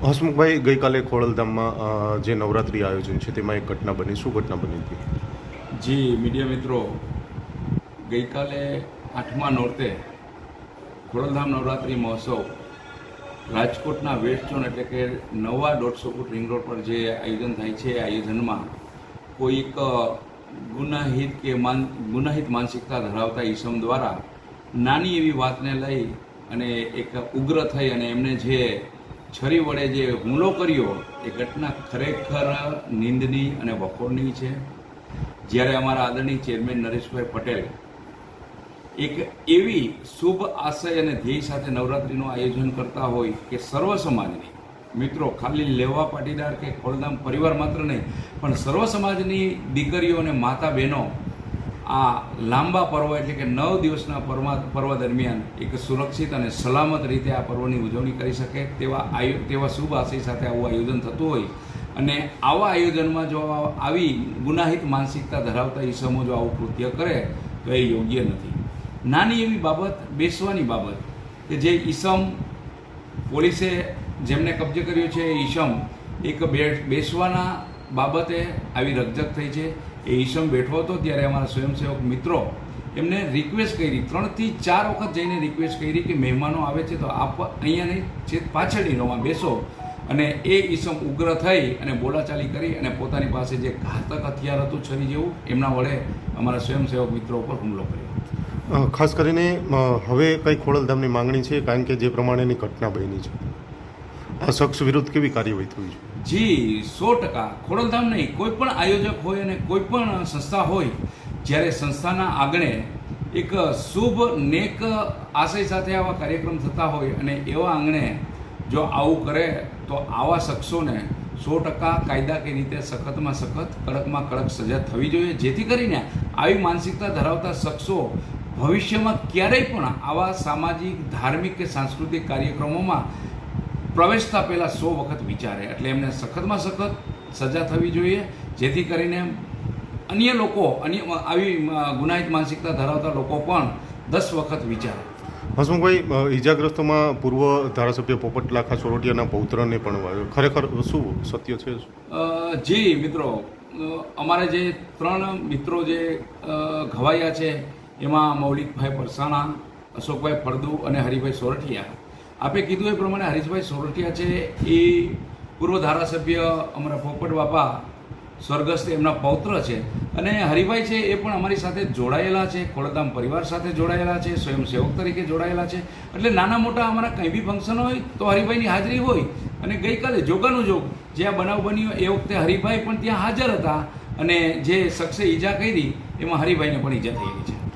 હસમુખભાઈ, ગઈકાલે ખોડલધામમાં જે નવરાત્રિ આયોજન છે, તેમાં એક ઘટના બની. શું ઘટના બની હતી? જી, મીડિયા મિત્રો, ગઈકાલે આઠમા નોરતે ખોડલધામ નવરાત્રિ મહોત્સવ રાજકોટના વેસ્ટ ઝોન એટલે કે નવા દોઢસો ફૂટ રિંગ રોડ પર જે આયોજન થાય છે આયોજનમાં કોઈક ગુનાહિત કે માન, ગુનાહિત માનસિકતા ધરાવતા ઈસમ દ્વારા નાની એવી વાતને લઈ અને એક ઉગ્ર થઈ અને એમને જે છરી વડે જે હુમલો કર્યો, એ ઘટના ખરેખર નિંદની અને વખોડની છે. જ્યારે અમારા આદરણીય ચેરમેન નરેશભાઈ પટેલ એક એવી શુભ આશય અને ધ્યેય સાથે નવરાત્રિનું આયોજન કરતા હોય કે સર્વ સમાજની, મિત્રો, ખાલી લેવા પાટીદાર કે ખોલધામ પરિવાર માત્ર નહીં, પણ સર્વ સમાજની દીકરીઓ અને માતા બહેનો આ લાંબા પર્વ એટલે કે નવ દિવસના પર્વ પર્વ દરમિયાન એક સુરક્ષિત અને સલામત રીતે આ પર્વની ઉજવણી કરી શકે તેવા આયો તેવા શુભ આશય સાથે આવું આયોજન થતું હોય. અને આવા આયોજનમાં જો આવી ગુનાહિત માનસિકતા ધરાવતા ઈસમો જો આવું કૃત્ય કરે, તો એ યોગ્ય નથી. નાની એવી બાબત, બેસવાની બાબત, કે જે ઈસમ પોલીસે જેમને કબજે કર્યો છે એ ઈસમ એક બેસવાના બાબતે આવી રકઝક થઈ છે. એ ઈસમ બેઠો હતો ત્યારે અમારા સ્વયંસેવક મિત્રો એમને રિક્વેસ્ટ કરી. ત્રણથી ચાર વખત જઈને રિક્વેસ્ટ કરી કે મહેમાનો આવે છે તો આપ અહીંયા નહીં છે પાછળની રોમાં બેસો. અને એ ઈસમ ઉગ્ર થઈ અને બોલાચાલી કરી અને પોતાની પાસે જે ઘાતક હથિયાર હતું છરી જેવું, એમના વડે અમારા સ્વયંસેવક મિત્રો ઉપર હુમલો કર્યો. ખાસ કરીને હવે કઈ ખોડલધામની માંગણી છે, કારણ કે જે પ્રમાણેની ઘટના બની છે. આ શખ્સ વિરુદ્ધ કેવી કાર્યવાહી થવી છે જી સો ટકા ખોડલધામ નહીં કોઈ પણ આયોજક હોય અને કોઈ પણ સંસ્થા હોય, જ્યારે સંસ્થાના આંગણે એક શુભ નેક આશય સાથે આવા કાર્યક્રમ થતા હોય અને એવા આંગણે જો આવું કરે, તો આવા શખ્સોને સો ટકા કાયદાકીય રીતે સખતમાં સખત, કડકમાં કડક સજા થવી જોઈએ. જેથી કરીને આવી માનસિકતા ધરાવતા શખ્સો ભવિષ્યમાં ક્યારેય પણ આવા સામાજિક, ધાર્મિક કે સાંસ્કૃતિક કાર્યક્રમોમાં પ્રવેશતા પહેલાં સો વખત વિચારે એટલે એમને સખતમાં સખત સજા થવી જોઈએ જેથી કરીને અન્ય લોકો અન્ય આવી ગુનાહિત માનસિકતા ધરાવતા લોકો પણ દસ વખત વિચારે. હસમુખભાઈ ઈજાગ્રસ્તોમાં પૂર્વ ધારાસભ્ય પોપટ લાખા સોરઠિયાના પૌત્રને પણ ખરેખર શું સત્ય છે? જી મિત્રો અમારે અમારા જે ત્રણ મિત્રો જે ઘવાયા છે એમાં મૌલિકભાઈ પરસાણા અશોકભાઈ ફળદુ અને હરિભાઈ સોરઠિયા. આપે કીધું એ પ્રમાણે હરીશભાઈ સોરઠિયા છે એ પૂર્વ ધારાસભ્ય અમારા પોપટ બાપા સ્વર્ગસ્થ એમના પૌત્ર છે. અને હરિભાઈ છે એ પણ અમારી સાથે જોડાયેલા છે, ખોડધામ પરિવાર સાથે જોડાયેલા છે, સ્વયંસેવક તરીકે જોડાયેલા છે. એટલે નાના મોટા અમારા કંઈ બી ફંક્શન હોય તો હરિભાઈની હાજરી હોય. અને ગઈકાલે જોગાનું જોગ, જે આ બનાવ બન્યો એ વખતે હરિભાઈ પણ ત્યાં હાજર હતા. અને જે શખ્સે ઈજા કરી, એમાં હરિભાઈને પણ ઈજા થયેલી છે.